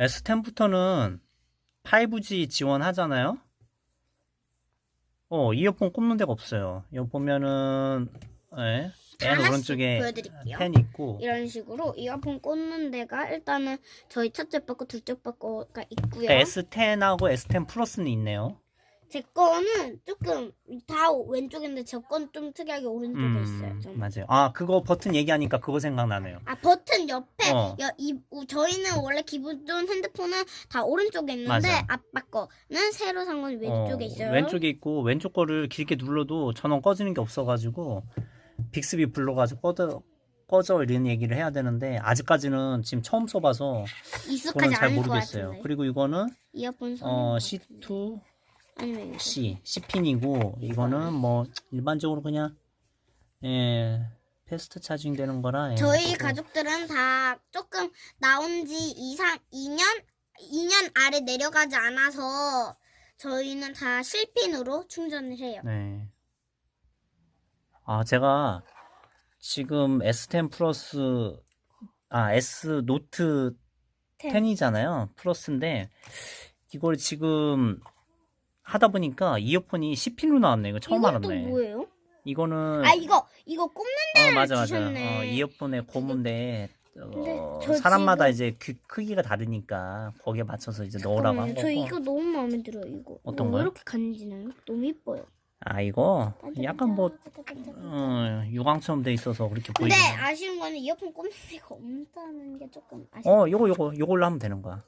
S10부터는 5G 지원하잖아요. 어, 이어폰 꼽는 데가 없어요. 이거 보면은 예, 맨 오른쪽에 보여드릴게요. 펜 있고 이런 식으로 이어폰 꽂는 데가 일단은 저희 첫째 바꿔 둘째 바꿔가 있고요. 그러니까 S10하고 S10 플러스는 있네요. 제 거는 조금 다 왼쪽인데 제 건 좀 특이하게 오른쪽에 있어요. 좀. 음, 맞아요. 아, 그거 버튼 얘기하니까 그거 생각나네요. 아 버튼 옆에 어. 여, 이, 우- 저희는 원래 기본 핸드폰은 다 오른쪽에 있는데 맞아. 아빠 거는 새로 산 건 왼쪽에 어, 있어요. 왼쪽에 있고 왼쪽 거를 길게 눌러도 전원 꺼지는 게 없어가지고 빅스비 불러가지고 꺼져 꺼져 이런 얘기를 해야 되는데 아직까지는 지금 처음 써봐서 익숙하지 잘 않을 것 모르겠어요. 같은데. 그리고 이거는 이어폰 어것 C2 같은데. 아니면. C C핀이고 이거는 뭐 일반적으로 그냥 예 패스트 차징 되는 거라 예, 저희 그거- 가족들은 다 조금 나온 지 이상 2년 2년 아래 내려가지 않아서 저희는 다 실핀으로 충전을 해요. 네. 아, 제가 지금 S10 플러스, 아, S 노트 10이잖아요. 플러스인데, 이걸 지금 하다 보니까 이어폰이 C핀으로 나왔네. 이거 처음 이건 또 알았네. 뭐예요? 이거는, 아 이거 이거 꼽는 어, 맞아, 맞아. 주셨네. 어, 이어폰의 고무인데, 근데 어, 저 사람마다 이제 귀 크기가 다르니까 거기에 맞춰서 이제 넣으라고 한 잠깐만요. 거고. 저 이거 너무 마음에 들어요. 이거 어떤 이거 거요? 왜 이렇게 간지나요? 너무 이뻐요. 아, 이거 약간 뭐, 어, 유광처럼 돼 있어서 그렇게 근데 보이는 아쉬운 거는 이어폰 꼽는 데가 없다는 게 조금 아쉽. 어, 요거 요거 요걸로 하면 되는 거야.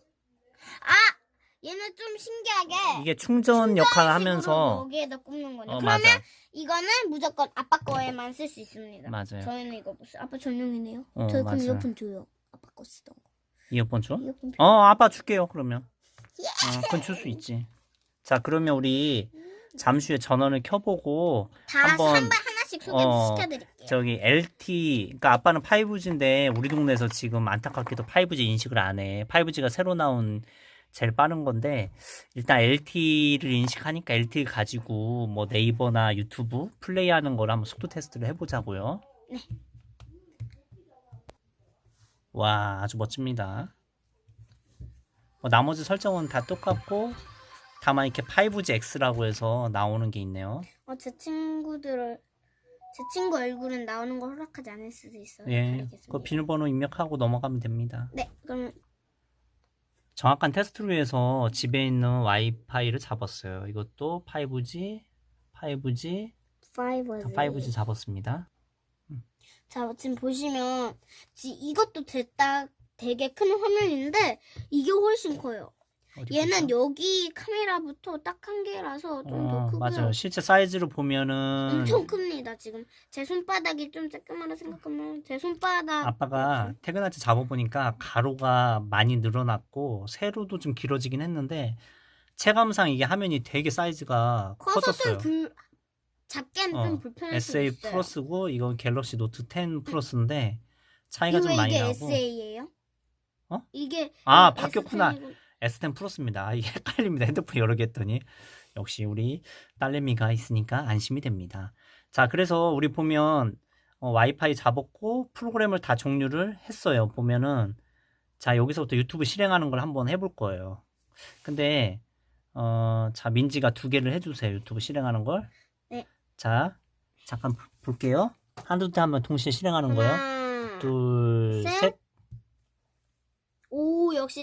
아 얘는 좀 신기하게 이게 충전 역할을 하면서 여기에다 꼽는 거네. 어, 그러면 맞아. 이거는 무조건 아빠 거에만 쓸 수 있습니다. 맞아요. 저희는 이거 못 써요. 아빠 전용이네요. 어, 저희 그럼 맞아요. 이어폰 줘요. 아빠 거 쓰던 거. 이어폰 줘? 이어폰 필요. 어, 아빠 줄게요. 그러면. 어, 그건 줄 수 있지. 자, 그러면 우리 잠시 후에 전원을 켜보고 다 한번, 한번 하나씩 어, 소개시켜드릴게요. 저기 LT, 그러니까 아빠는 5G인데 우리 동네에서 지금 안타깝게도 5G 인식을 안 해. 5G가 새로 나온 제일 빠른 건데 일단 LT를 인식하니까 LT를 가지고 뭐 네이버나 유튜브 플레이하는 걸 한번 속도 테스트를 해보자고요. 네. 와 아주 멋집니다. 뭐 나머지 설정은 다 똑같고 다만 이렇게 5G X라고 해서 나오는 게 있네요. 어, 제 친구들을 제 친구 얼굴은 나오는 걸 허락하지 않을 수도 있어요. 예, 알겠습니다. 그 비밀번호 입력하고 넘어가면 됩니다. 네, 그러면 정확한 테스트를 위해서 집에 있는 와이파이를 잡았어요. 이것도 5G, 5G, 5 5G 잡았습니다. 자, 지금 보시면 지, 이것도 됐다 되게 큰 화면인데 이게 훨씬 커요. 얘는. 여기 카메라부터 딱 한 개라서 좀 더 어, 크고요. 맞아요. 실제 사이즈로 보면은 엄청 큽니다. 지금 제 손바닥이 좀 조그마한 생각하면 제 손바닥 아빠가 퇴근할 때 잡아보니까 가로가 많이 늘어났고 세로도 좀 길어지긴 했는데 체감상 이게 화면이 되게 사이즈가 커서 커졌어요. 좀 불, 작게는 어, 좀 불편할 수 SA 있어요. 플러스고 이건 갤럭시 노트 10 플러스인데 차이가 이거 좀 많이 이게 나고 SA예요? 어? 이게 아, S10 바뀌었구나. 이고 S10 플러스입니다. 아, 이게 헷갈립니다. 핸드폰 여러 개 했더니 역시 우리 딸내미가 있으니까 안심이 됩니다. 자, 그래서 우리 보면 어, 와이파이 잡았고 프로그램을 다 종료를 했어요. 보면은 자 여기서부터 유튜브 실행하는 걸 한번 해볼 거예요. 근데 어, 자 민지가 두 개를 해주세요. 유튜브 실행하는 걸. 네. 자 잠깐 볼- 볼게요. 한두 대 한번 동시에 실행하는 거예요. 하나, 둘, 셋. 셋. 오 역시